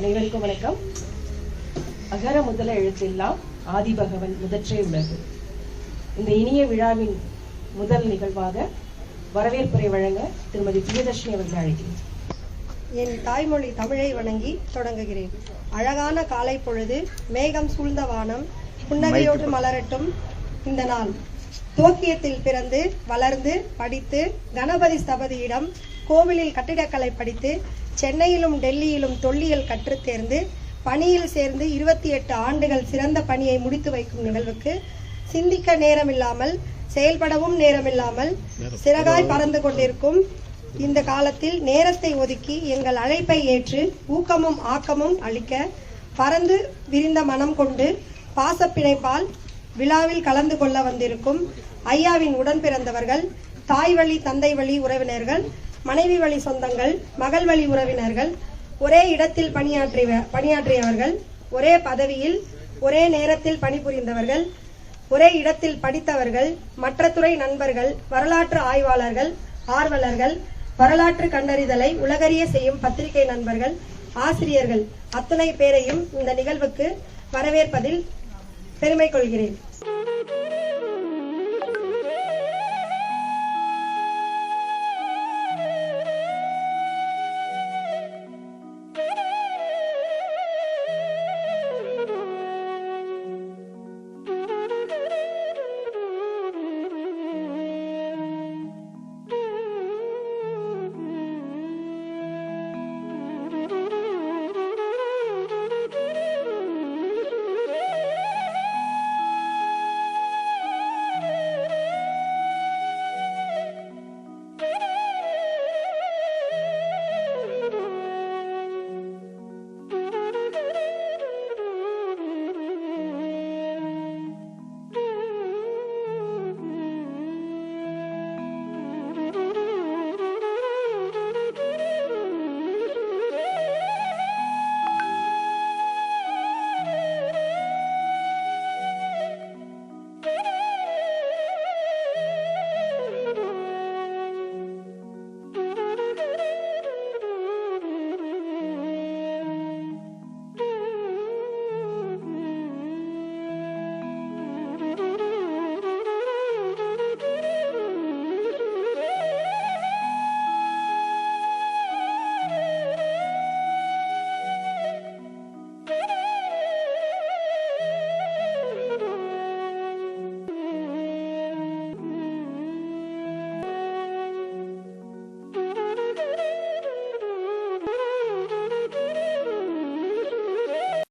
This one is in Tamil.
அனைவருக்கும் வணக்கம். அகர முதல எழுத்தெல்லாம் ஆதிபகவன் முதற்றே உலகு இந்த இனிய விழாவின் முதல் நிகழ்வாக வரவேற்புரை வழங்க திருமதி பிரியதர்ஷினி அவர்கள் அழைக்கிறேன். என் தாய்மொழி தமிழை வணங்கி தொடங்குகிறேன். அழகான காலை பொழுது மேகம் சூழ்ந்த வானம் புன்னகையோடு மலரட்டும் இந்த நாள். துவக்கியத்தில் பிறந்து வளர்ந்து படித்து கணபதி ஸ்தபதியிடம் கோவிலில் கட்டிடக்கலை படித்து சென்னையிலும் டெல்லியிலும் தொல்லியல் கற்றுத் தேர்ந்து பணியில் சேர்ந்து இருபத்தி எட்டு ஆண்டுகள் சிறந்த பணியை முடித்து வைக்கும் நிகழ்வுக்கு சிந்திக்க நேரமில்லாமல் செயல்படவும் நேரமில்லாமல் சிறகாய் பறந்து கொண்டிருக்கும் இந்த காலத்தில் நேரத்தை ஒதுக்கி எங்கள் அழைப்பை ஏற்று ஊக்கமும் ஆக்கமும் அளிக்க பறந்து விரிந்த மனம் கொண்டு பாசப்பிணைப்பால் விழாவில் கலந்து கொள்ள வந்திருக்கும் ஐயாவின் உடன் பிறந்தவர்கள் தாய் வழி தந்தை வழி உறவினர்கள் மனைவி வழி சொந்தங்கள் மகள் வழி உறவினர்கள் ஒரே இடத்தில் பணியாற்றி பணியாற்றியவர்கள் ஒரே பதவியில் ஒரே நேரத்தில் பணிபுரிந்தவர்கள் ஒரே இடத்தில் படித்தவர்கள் மற்ற துறை நண்பர்கள் வரலாற்று ஆய்வாளர்கள் ஆர்வலர்கள் வரலாற்று கண்டறிதலை உலகறிய செய்யும் பத்திரிகை நண்பர்கள் ஆசிரியர்கள். அத்தனை பேரையும் இந்த நிகழ்வுக்கு வரவேற்பதில் பெருமை கொள்கிறேன்.